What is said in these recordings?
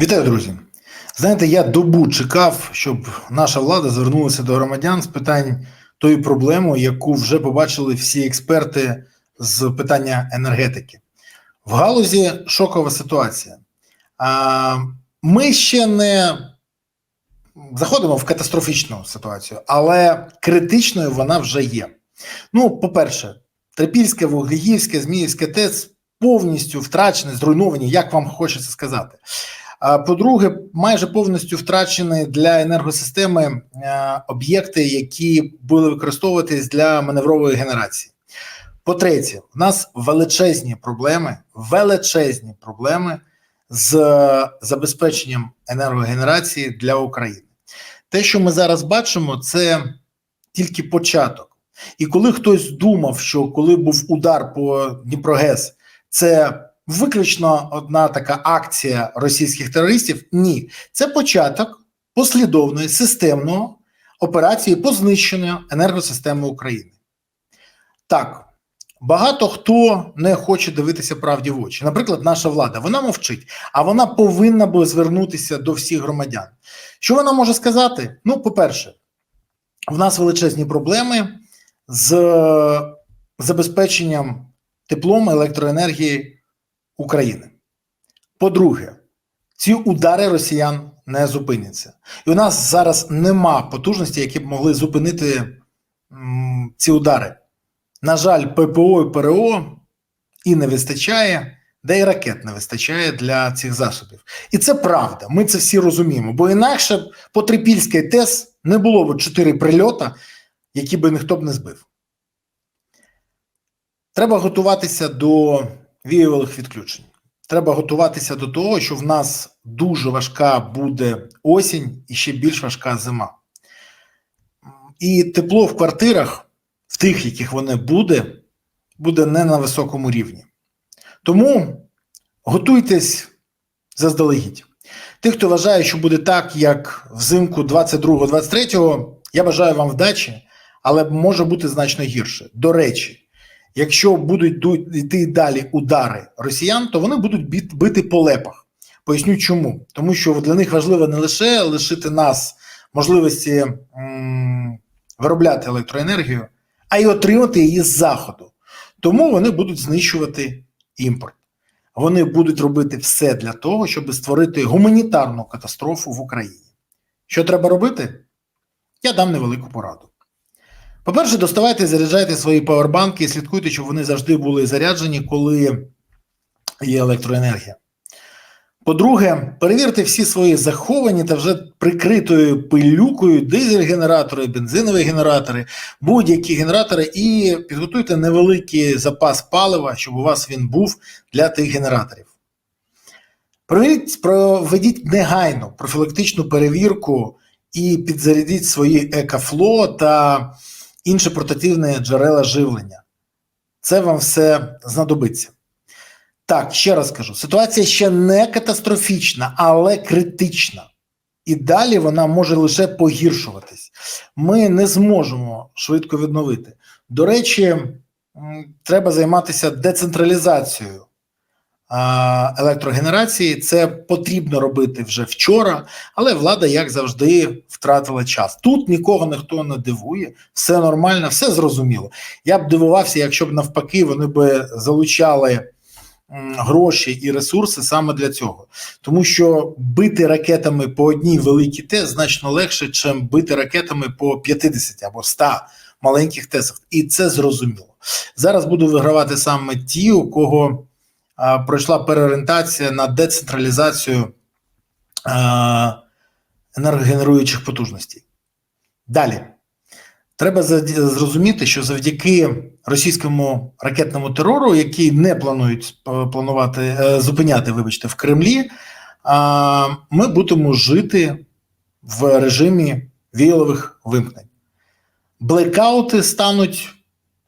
Вітаю, друзі. Знаєте, я добу чекав, щоб наша влада звернулася до громадян з питань тої проблеми, яку вже побачили всі експерти з питання енергетики. В галузі шокова ситуація. Ми ще не заходимо в катастрофічну ситуацію, але критичною вона вже є. Ну, по-перше, Трипільське, Вуглеївське, Зміївське ТЕЦ повністю втрачені, зруйновані, як вам хочеться сказати. По-друге, майже повністю втрачені для енергосистеми е, об'єкти, які були використовуватись для маневрової генерації. По-третє, в нас величезні проблеми, величезні проблеми з забезпеченням енергогенерації для України. Те, що ми зараз бачимо, це тільки початок. І коли хтось думав, що коли був удар по Дніпрогес, це виключно одна така акція російських терористів. Ні, це початок послідовної системної операції по знищенню енергосистеми України. Так, багато хто не хоче дивитися правді в очі. Наприклад, наша влада вона мовчить, а вона повинна би звернутися до всіх громадян. Що вона може сказати? Ну, по-перше, в нас величезні проблеми з забезпеченням теплом електроенергії України. По-друге, ці удари росіян не зупиняться. І у нас зараз нема потужності, які б могли зупинити м, ці удари. На жаль, ППО і ПРО і не вистачає, де і ракет не вистачає для цих засобів. І це правда. Ми це всі розуміємо. Бо інакше по Трипільській ТЕС не було б чотири прильота, які би ніхто б не збив. Треба готуватися до віювалих відключень. Треба готуватися до того, що в нас дуже важка буде осінь і ще більш важка зима. І тепло в квартирах, в тих, яких воно буде, буде не на високому рівні. Тому готуйтесь заздалегідь. Тих, хто вважає, що буде так, як взимку 22-23, я бажаю вам вдачі, але може бути значно гірше. До речі, якщо будуть йти далі удари росіян, то вони будуть бити по лепах. Поясню чому. Тому що для них важливо не лише лишити нас можливості виробляти електроенергію, а й отримати її з заходу. Тому вони будуть знищувати імпорт. Вони будуть робити все для того, щоб створити гуманітарну катастрофу в Україні. Що треба робити? Я дам невелику пораду. По-перше, доставайте заряджайте свої павербанки і слідкуйте, щоб вони завжди були заряджені, коли є електроенергія. По-друге, перевірте всі свої заховані та вже прикритою пилюкою дизель-генератори, бензинові генератори, будь-які генератори, і підготуйте невеликий запас палива, щоб у вас він був для тих генераторів. Проведіть, проведіть негайну профілактичну перевірку і підзарядіть свої екофло та інші портативні джерела живлення. Це вам все знадобиться. Так, ще раз кажу: ситуація ще не катастрофічна, але критична. І далі вона може лише погіршуватись. Ми не зможемо швидко відновити. До речі, треба займатися децентралізацією електрогенерації. Це потрібно робити вже вчора, але влада, як завжди, втратила час. Тут нікого ніхто не дивує, все нормально, все зрозуміло. Я б дивувався, якщо б навпаки вони б залучали гроші і ресурси саме для цього, тому що бити ракетами по одній великій ТЕС значно легше, ніж бити ракетами по 50 або 100 маленьких ТЕСах. І це зрозуміло. Зараз буду вигравати саме ті, у кого пройшла переорієнтація на децентралізацію енергогенеруючих потужностей. Далі. Треба зрозуміти, що завдяки російському ракетному терору, який не планують планувати зупиняти, вибачте, в Кремлі, ми будемо жити в режимі віялових вимкнень. Блекаути стануть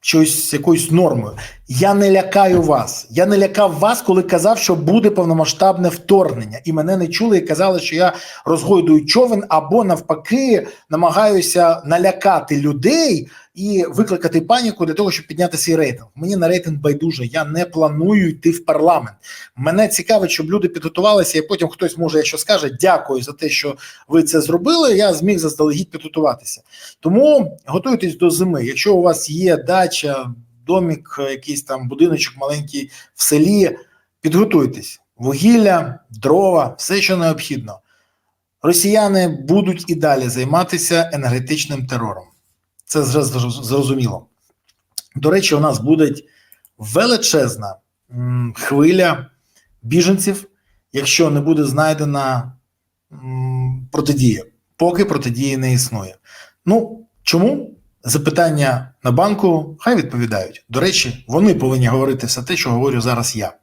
щось якоюсь нормою. Я не лякаю вас. Я не лякав вас, коли казав, що буде повномасштабне вторгнення, і мене не чули і казали, що я розгойдую човен або навпаки намагаюся налякати людей і викликати паніку для того, щоб підняти свій рейтинг. Мені на рейтинг байдуже. Я не планую йти в парламент. Мене цікавить, щоб люди підготувалися, і потім хтось може, якщо скаже, дякую за те, що ви це зробили. Я зміг заздалегідь підготуватися. Тому готуйтесь до зими. Якщо у вас є дача домік, якийсь там будиночок маленький в селі. Підготуйтесь: вугілля, дрова, все, що необхідно. Росіяни будуть і далі займатися енергетичним терором. Це зрозуміло. До речі, у нас буде величезна хвиля біженців, якщо не буде знайдена протидія, поки протидії не існує. Ну чому? Запитання на банку, хай відповідають. До речі, вони повинні говорити все те, що говорю зараз я.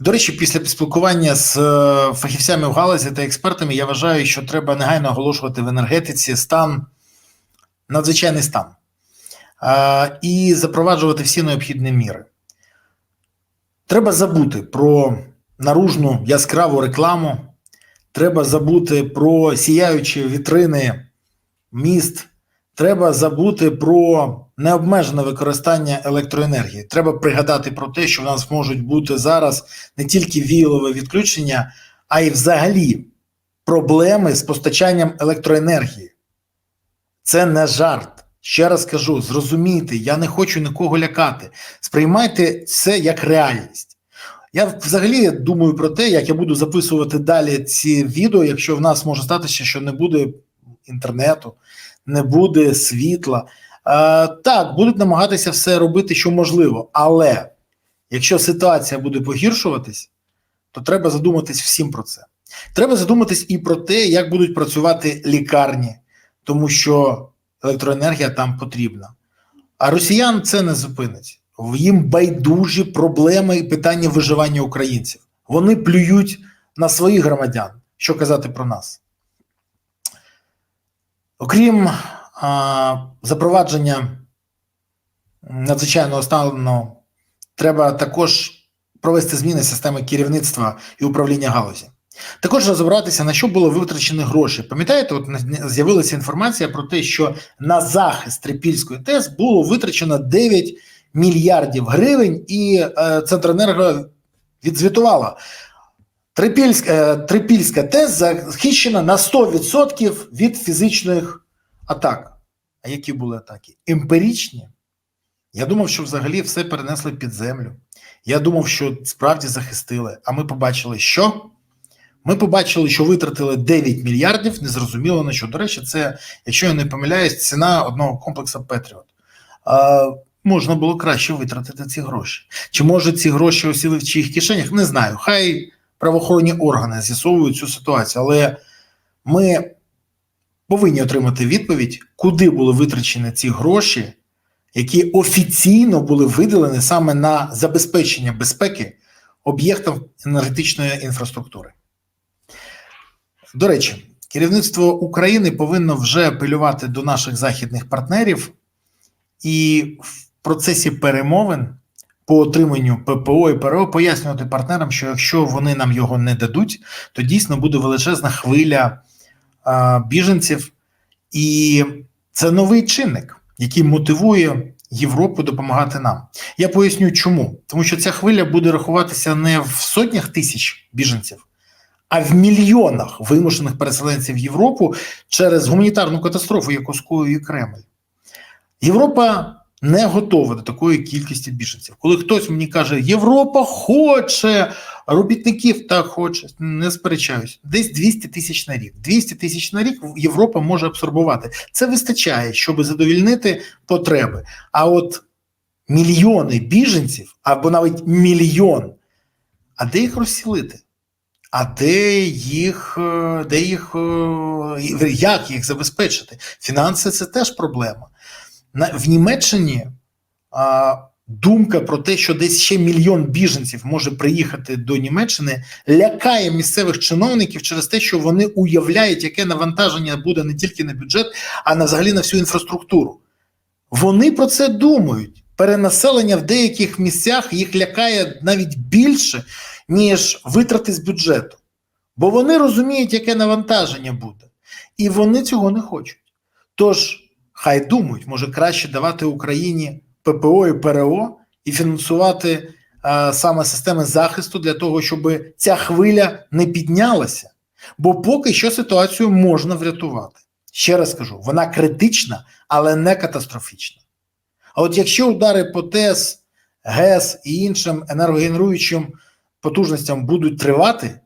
До речі, після спілкування з е, фахівцями в галузі та експертами я вважаю, що треба негайно оголошувати в енергетиці стан, надзвичайний стан і запроваджувати всі необхідні міри. Треба забути про наружну яскраву рекламу, треба забути про сіяючі вітрини міст. Треба забути про необмежене використання електроенергії. Треба пригадати про те, що в нас можуть бути зараз не тільки віялове відключення, а й взагалі проблеми з постачанням електроенергії. Це не жарт. Ще раз кажу: зрозумійте, я не хочу нікого лякати. Сприймайте це як реальність. Я взагалі думаю про те, як я буду записувати далі ці відео, якщо в нас може статися, що не буде інтернету не буде світла. Е, так, будуть намагатися все робити, що можливо, але якщо ситуація буде погіршуватись, то треба задуматись всім про це. Треба задуматись і про те, як будуть працювати лікарні, тому що електроенергія там потрібна. А росіян це не зупинить. Їм байдужі проблеми і питання виживання українців. Вони плюють на своїх громадян. Що казати про нас? Окрім а, запровадження надзвичайного стану, треба також провести зміни системи керівництва і управління галузі. Також розібратися, на що було витрачені гроші. Пам'ятаєте, от з'явилася інформація про те, що на захист Трипільської ТЕС було витрачено 9 мільярдів гривень, і е, Центренерго відзвітувала. Трипільська е, Трипільська ТЕС захищена на 100% від фізичних атак. А які були атаки? Емпіричні. Я думав, що взагалі все перенесли під землю. Я думав, що справді захистили. А ми побачили, що? Ми побачили, що витратили 9 мільярдів, незрозуміло на що. До речі, це, якщо я не помиляюсь, ціна одного комплексу Петріот. Можна було краще витратити ці гроші. Чи може ці гроші осіли в чиїх кишенях? Не знаю. Хай правоохоронні органи з'ясовують цю ситуацію, але ми повинні отримати відповідь, куди були витрачені ці гроші, які офіційно були виділені саме на забезпечення безпеки об'єктів енергетичної інфраструктури. До речі, керівництво України повинно вже апелювати до наших західних партнерів і в процесі перемовин по отриманню ППО і ПРО пояснювати партнерам, що якщо вони нам його не дадуть, то дійсно буде величезна хвиля а, біженців, і це новий чинник, який мотивує Європу допомагати нам. Я поясню, чому тому, що ця хвиля буде рахуватися не в сотнях тисяч біженців. А в мільйонах вимушених переселенців Європу через гуманітарну катастрофу, яку скоює Кремль. Європа не готова до такої кількості біженців. Коли хтось мені каже, Європа хоче робітників, так хоче, не сперечаюсь, десь 200 тисяч на рік. 200 тисяч на рік Європа може абсорбувати. Це вистачає, щоб задовільнити потреби. А от мільйони біженців або навіть мільйон, а де їх розсілити? А де їх, е, де їх, е, як їх забезпечити? Фінанси це теж проблема. В Німеччині а, думка про те, що десь ще мільйон біженців може приїхати до Німеччини, лякає місцевих чиновників через те, що вони уявляють, яке навантаження буде не тільки на бюджет, а на взагалі на всю інфраструктуру. Вони про це думають. Перенаселення в деяких місцях їх лякає навіть більше, ніж витрати з бюджету. Бо вони розуміють, яке навантаження буде. І вони цього не хочуть. Тож, хай думають, може краще давати Україні ППО і ПРО і фінансувати а, саме системи захисту для того, щоб ця хвиля не піднялася. Бо поки що ситуацію можна врятувати. Ще раз кажу, вона критична, але не катастрофічна. А от якщо удари по ТЕС, ГЕС і іншим енергогенеруючим потужностям будуть тривати,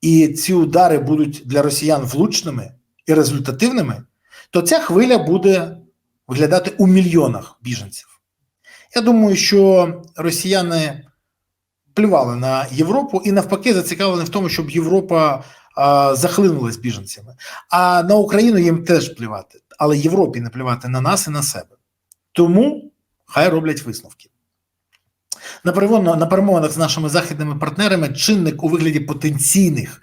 і ці удари будуть для росіян влучними і результативними, то ця хвиля буде виглядати у мільйонах біженців. Я думаю, що росіяни плювали на Європу і навпаки зацікавлені в тому, щоб Європа а, захлинулась біженцями. А на Україну їм теж плювати, але Європі не плювати на нас і на себе. Тому хай роблять висновки. На перемовинах, на перемовинах з нашими західними партнерами чинник у вигляді потенційних,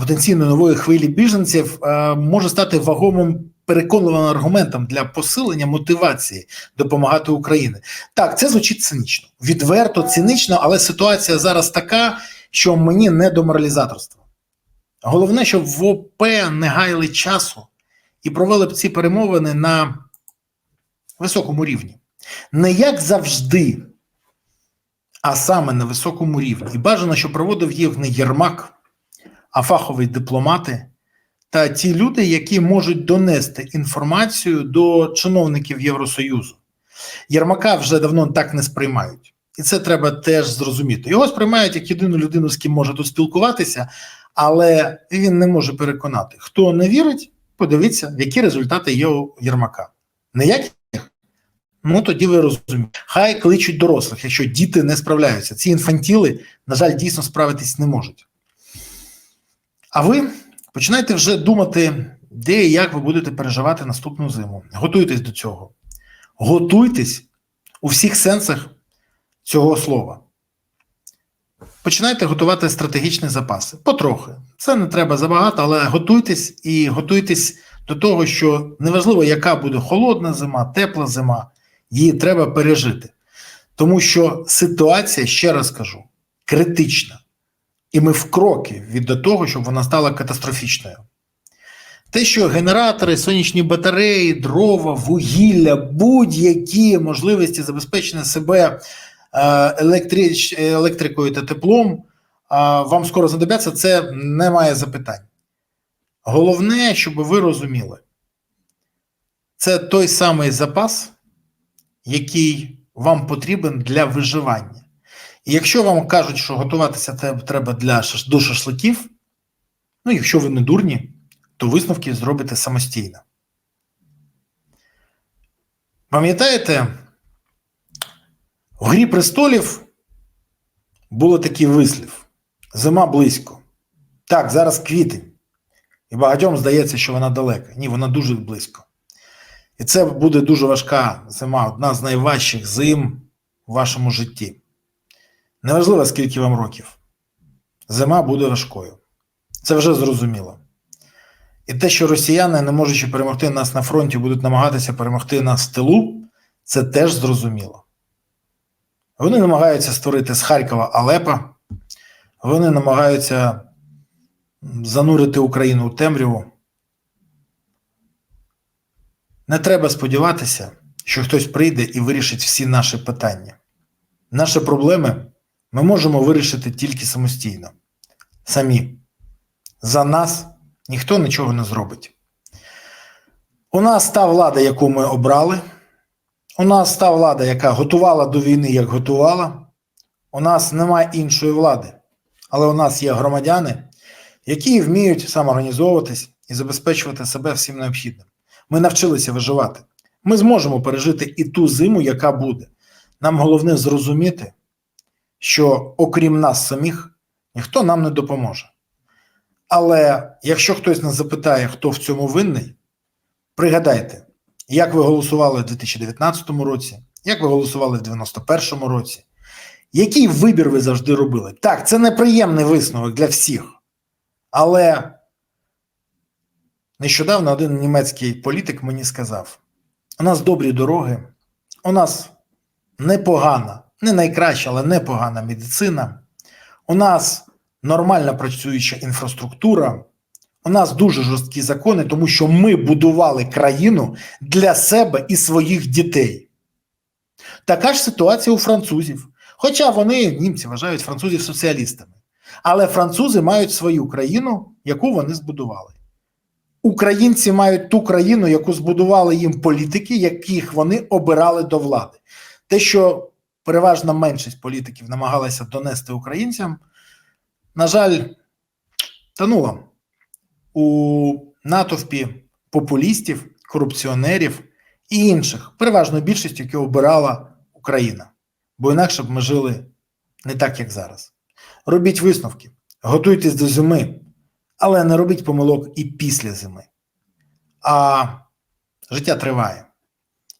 потенційно нової хвилі біженців е, може стати вагомим переконливим аргументом для посилення мотивації допомагати Україні. Так, це звучить цинічно, відверто цинічно, але ситуація зараз така, що мені не до моралізаторства. Головне, щоб в ОП не гаяли часу і провели б ці перемовини на високому рівні. Не як завжди, а саме на високому рівні. І бажано, що проводив їх не Єрмак, а фахові дипломати та ті люди, які можуть донести інформацію до чиновників Євросоюзу. Єрмака вже давно так не сприймають. І це треба теж зрозуміти. Його сприймають як єдину людину, з ким може тут спілкуватися, але він не може переконати. Хто не вірить, подивіться, які результати є у Єрмака. Ніяких? Ну тоді ви розумієте. Хай кличуть дорослих, якщо діти не справляються. Ці інфантіли, на жаль, дійсно справитись не можуть. А ви починайте вже думати, де і як ви будете переживати наступну зиму. Готуйтесь до цього. Готуйтесь у всіх сенсах цього слова. Починайте готувати стратегічні запаси. Потрохи. Це не треба забагато, але готуйтесь і готуйтесь до того, що неважливо, яка буде холодна зима, тепла зима, її треба пережити. Тому що ситуація, ще раз кажу, критична. І ми в кроки від того, щоб вона стала катастрофічною. Те, що генератори, сонячні батареї, дрова, вугілля, будь-які можливості забезпечення себе електрич, електрикою та теплом, вам скоро знадобляться, це немає запитань. Головне, щоб ви розуміли, це той самий запас, який вам потрібен для виживання. І якщо вам кажуть, що готуватися треба для до шашликів, ну, якщо ви не дурні, то висновки зробите самостійно. Пам'ятаєте, в Грі престолів було такий вислів: зима близько. Так, зараз квітень. І багатьом здається, що вона далека. Ні, вона дуже близько. І це буде дуже важка зима, одна з найважчих зим в вашому житті. Неважливо, скільки вам років. Зима буде важкою. Це вже зрозуміло. І те, що росіяни, не можучи перемогти нас на фронті, будуть намагатися перемогти нас в тилу, це теж зрозуміло. Вони намагаються створити з Харкова Алепа, вони намагаються занурити Україну у темряву. Не треба сподіватися, що хтось прийде і вирішить всі наші питання. Наші проблеми ми можемо вирішити тільки самостійно. Самі. За нас ніхто нічого не зробить. У нас та влада, яку ми обрали. У нас та влада, яка готувала до війни, як готувала. У нас немає іншої влади. Але у нас є громадяни, які вміють самоорганізовуватись і забезпечувати себе всім необхідним. Ми навчилися виживати. Ми зможемо пережити і ту зиму, яка буде. Нам головне зрозуміти, що окрім нас самих, ніхто нам не допоможе. Але якщо хтось нас запитає, хто в цьому винний, пригадайте, як ви голосували в 2019 році, як ви голосували в 91 році, який вибір ви завжди робили? Так, це неприємний висновок для всіх. Але нещодавно один німецький політик мені сказав: у нас добрі дороги, у нас непогана, не найкраща, але непогана медицина. У нас нормально працююча інфраструктура. У нас дуже жорсткі закони, тому що ми будували країну для себе і своїх дітей. Така ж ситуація у французів. Хоча вони, німці, вважають французів соціалістами. Але французи мають свою країну, яку вони збудували. Українці мають ту країну, яку збудували їм політики, яких вони обирали до влади. Те, що переважна меншість політиків намагалася донести українцям, на жаль, тонула у натовпі популістів, корупціонерів і інших, переважно більшість, які обирала Україна. Бо інакше б ми жили не так, як зараз. Робіть висновки, готуйтесь до зими, але не робіть помилок і після зими. А життя триває.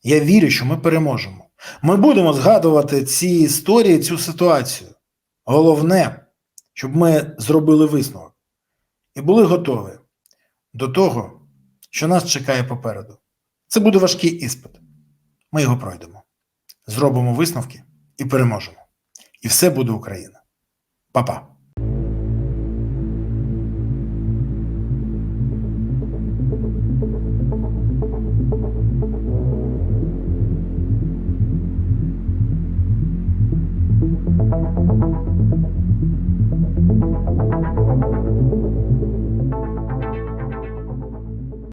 Я вірю, що ми переможемо. Ми будемо згадувати ці історії, цю ситуацію. Головне, щоб ми зробили висновок і були готові до того, що нас чекає попереду. Це буде важкий іспит. Ми його пройдемо. Зробимо висновки і переможемо. І все буде Україна. Па-па.